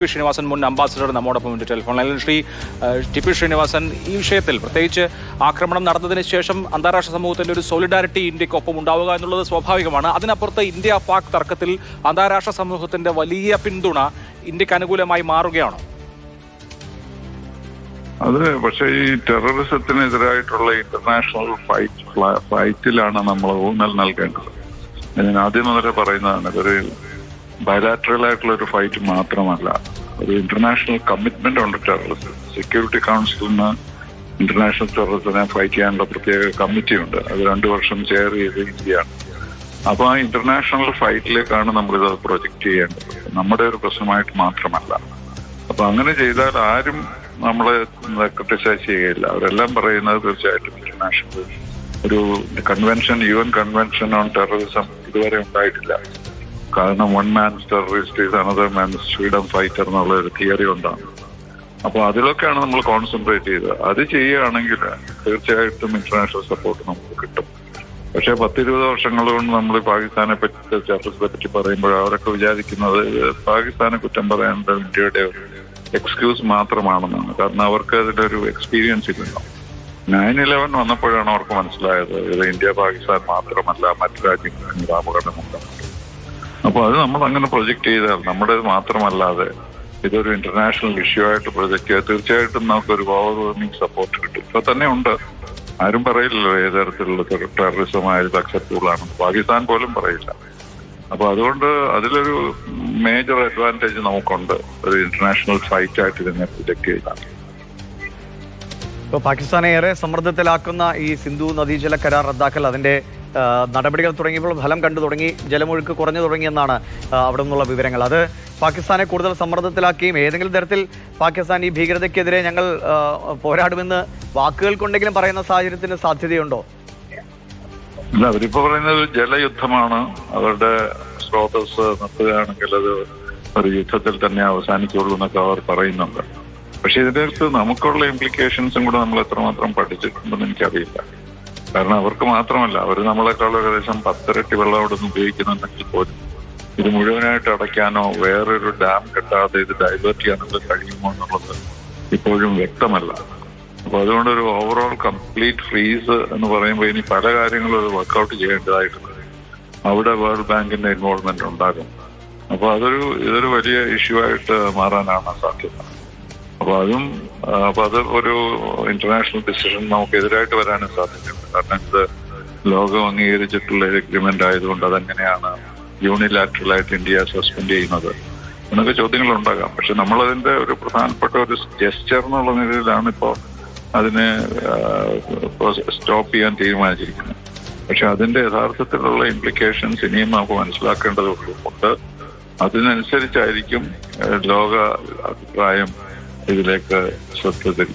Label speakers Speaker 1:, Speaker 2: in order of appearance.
Speaker 1: ശ്രീനിവാസൻ മുൻ അംബാസിഡർ നമ്മോടൊപ്പം ഉണ്ട് ടെലിഫോൺ ലൈനിൽ ശ്രീ ടി പി ശ്രീനിവാസൻ ഈ വിഷയത്തിൽ പ്രത്യേകിച്ച് ആക്രമണം നടന്നതിന് ശേഷം അന്താരാഷ്ട്ര സമൂഹത്തിന്റെ ഒരു സോളിഡാരിറ്റി ഇന്ത്യക്കൊപ്പം ഉണ്ടാവുക എന്നുള്ളത് സ്വാഭാവികമാണ്. അതിനപ്പുറത്ത് ഇന്ത്യ പാക് തർക്കത്തിൽ അന്താരാഷ്ട്ര സമൂഹത്തിന്റെ വലിയ പിന്തുണ ഇന്ത്യയ്ക്ക് അനുകൂലമായി മാറുകയാണോ?
Speaker 2: അത് പക്ഷേ ഈ ടെററിസത്തിനെതിരായിട്ടുള്ള ഇന്റർനാഷണൽ ഫൈറ്റ് ഫൈറ്റിലാണ് നമ്മൾ ഊന്നൽ നൽകേണ്ടത്. ഞാൻ ആദ്യം മുതലേ പറയുന്നതാണ് ഇതൊരു ബയലാറ്ററൽ ആയിട്ടുള്ള ഒരു ഫൈറ്റ് മാത്രമല്ല. ഒരു ഇന്റർനാഷണൽ കമ്മിറ്റ്മെന്റ് ഉണ്ട് ടെററിസം സെക്യൂരിറ്റി കൗൺസിലിന് ഇന്റർനാഷണൽ ടെററിസത്തിനെ ഫൈറ്റ് ചെയ്യാനുള്ള പ്രത്യേക കമ്മിറ്റി ഉണ്ട്. അത് രണ്ടു വർഷം ചെയർ ചെയ്ത് ഇന്ത്യയാണ്. അപ്പൊ ആ ഇന്റർനാഷണൽ ഫൈറ്റിലേക്കാണ് നമ്മളിത് പ്രൊജക്ട് ചെയ്യേണ്ടത്. നമ്മുടെ ഒരു പ്രശ്നമായിട്ട് മാത്രമല്ല. അപ്പൊ അങ്ങനെ ചെയ്താൽ ആരും നമ്മളെ ക്രിട്ടിസൈസ് ചെയ്യുകയില്ല. അവരെല്ലാം പറയുന്നത് തീർച്ചയായിട്ടും ഇന്റർനാഷണൽ ഒരു convention U N convention on terrorism ഇതുവരെ ഉണ്ടായിട്ടില്ല. കാരണം one man's terrorist is another man's freedom fighter എന്നുള്ള ഒരു തിയറി ഉണ്ടാണ് അപ്പോൾ അതിലൊക്കെയാണ് നമ്മൾ കോൺസെൻട്രേറ്റ് ചെയ്തത്. അത് ചെയ്യുകയാണെങ്കിൽ തീർച്ചയായിട്ടും ഇന്റർനാഷണൽ സപ്പോർട്ട് നമുക്ക് കിട്ടും. പക്ഷേ പത്തിരുപത് വർഷങ്ങൾ കൊണ്ട് നമ്മൾ പാകിസ്ഥാനെ പറ്റി ടെററിസത്തെ പറ്റി പറയുമ്പോൾ അവരൊക്കെ വിചാരിക്കുന്നത് പാകിസ്ഥാനെ കുറ്റം പറയാനുള്ള ഇന്ത്യയുടെ ഒരു എക്സ്ക്യൂസ് മാത്രമാണെന്നാണ്. കാരണം അവർക്ക് അതിലൊരു എക്സ്പീരിയൻസ് ഇല്ലല്ലോ. നയൻ ഇലവൻ വന്നപ്പോഴാണ് അവർക്ക് മനസ്സിലായത് ഇത് ഇന്ത്യ പാകിസ്ഥാൻ മാത്രമല്ല മറ്റു രാജ്യങ്ങളിൽ അപകടമുണ്ട് അപ്പോൾ അത് നമ്മൾ അങ്ങനെ പ്രൊജക്റ്റ് ചെയ്താൽ നമ്മുടെ മാത്രമല്ലാതെ ഇതൊരു ഇന്റർനാഷണൽ ഇഷ്യൂ ആയിട്ട് പ്രൊജക്ട് ചെയ്താൽ തീർച്ചയായിട്ടും നമുക്ക് ഒരു ഓവർവെൽമിംഗ് സപ്പോർട്ട് കിട്ടും. ഇപ്പൊ തന്നെ ഉണ്ട്. ആരും പറയില്ലല്ലോ ഏത് തരത്തിലുള്ള ടെററിസം ആയത് അക്സെപ്റ്റബിൾ ആണ്. പാകിസ്ഥാൻ പോലും പറയില്ല. അപ്പൊ അതുകൊണ്ട് അതിലൊരു മേജർ അഡ്വാന്റേജ് നമുക്കുണ്ട്. ഒരു ഇന്റർനാഷണൽ ഫൈറ്റ് ആയിട്ട് ഇതിനെ പ്രൊജക്ട് ചെയ്താൽ.
Speaker 3: ഇപ്പോൾ പാകിസ്ഥാനെ ഏറെ സമ്മർദ്ദത്തിലാക്കുന്ന ഈ സിന്ധു നദീജല കരാർ റദ്ദാക്കൽ അതിന്റെ നടപടികൾ തുടങ്ങിയപ്പോൾ ഫലം കണ്ടു തുടങ്ങി ജലമൊഴുക്ക് കുറഞ്ഞു തുടങ്ങിയെന്നാണ് അവിടെ നിന്നുള്ള വിവരങ്ങൾ. അത് പാകിസ്ഥാനെ കൂടുതൽ സമ്മർദ്ദത്തിലാക്കുകയും ഏതെങ്കിലും തരത്തിൽ പാകിസ്ഥാൻ ഈ ഭീകരതയ്ക്കെതിരെ ഞങ്ങൾ പോരാടുമെന്ന് വാക്കുകൾ കൊണ്ടെങ്കിലും പറയുന്ന സാഹചര്യത്തിന് സാധ്യതയുണ്ടോ?
Speaker 2: ഇല്ല അവരിപ്പോ പറയുന്നത് ജലയുദ്ധമാണ്. അവരുടെ സ്രോതസ് നിർത്തുകയാണെങ്കിൽ അത് ഒരു യുദ്ധത്തിൽ തന്നെ അവസാനിക്കുള്ളൂ എന്നൊക്കെ അവർ പറയുന്നുണ്ട്. പക്ഷെ ഇതിനകത്ത് നമുക്കുള്ള ഇംപ്ലിക്കേഷൻസും കൂടെ നമ്മൾ എത്രമാത്രം പഠിച്ചിട്ടുണ്ടെന്ന് എനിക്കറിയില്ല. കാരണം അവർക്ക് മാത്രമല്ല അവർ നമ്മളെക്കാൾ ഏകദേശം പത്തിരട്ടി വെള്ളം അവിടെ നിന്ന് ഉപയോഗിക്കുന്നുണ്ടെങ്കിൽ പോലും ഇത് മുഴുവനായിട്ട് അടയ്ക്കാനോ വേറൊരു ഡാം കെട്ടാതെ ഇത് ഡൈവേർട്ട് ചെയ്യാനോ കഴിയുമോ എന്നുള്ളത് ഇപ്പോഴും വ്യക്തമല്ല. അപ്പൊ അതുകൊണ്ട് ഒരു ഓവറോൾ കംപ്ലീറ്റ് ഫ്രീസ് എന്ന് പറയുമ്പോൾ ഇനി പല കാര്യങ്ങളും വർക്കൗട്ട് ചെയ്യേണ്ടതായിട്ടുണ്ട്. അവിടെ വേൾഡ് ബാങ്കിന്റെ ഇൻവോൾവ്മെന്റ് ഉണ്ടാകും. അപ്പൊ അതൊരു ഇതൊരു വലിയ ഇഷ്യൂ ആയിട്ട് മാറാനാണ് സാധ്യത. അപ്പൊ അതും അത് ഒരു ഇന്റർനാഷണൽ ഡിസിഷൻ നമുക്ക് എതിരായിട്ട് വരാനും സാധ്യതയുണ്ട് കാരണം ഇത് ലോകം അംഗീകരിച്ചിട്ടുള്ള എഗ്രിമെന്റ് ആയതുകൊണ്ട് അതെങ്ങനെയാണ് യൂണിലാറ്ററൽ ആയിട്ട് ഇന്ത്യ സസ്പെൻഡ് ചെയ്യുന്നത്? എന്നൊക്കെ ചോദ്യങ്ങൾ ഉണ്ടാകാം പക്ഷെ നമ്മളതിന്റെ ഒരു പ്രധാനപ്പെട്ട ഒരു ജെസ്ചർ എന്നുള്ള നിലയിലാണ് ഇപ്പോൾ അതിനെ സ്റ്റോപ്പ് ചെയ്യാൻ തീരുമാനിച്ചിരിക്കുന്നത്. പക്ഷെ അതിന്റെ യഥാർത്ഥത്തിലുള്ള ഇംപ്ലിക്കേഷൻസ് ഇനിയും നമുക്ക് മനസ്സിലാക്കേണ്ടതുണ്ട് അതിനനുസരിച്ചായിരിക്കും ലോക അഭിപ്രായം இதுல இருக்க சொத்துக்கள்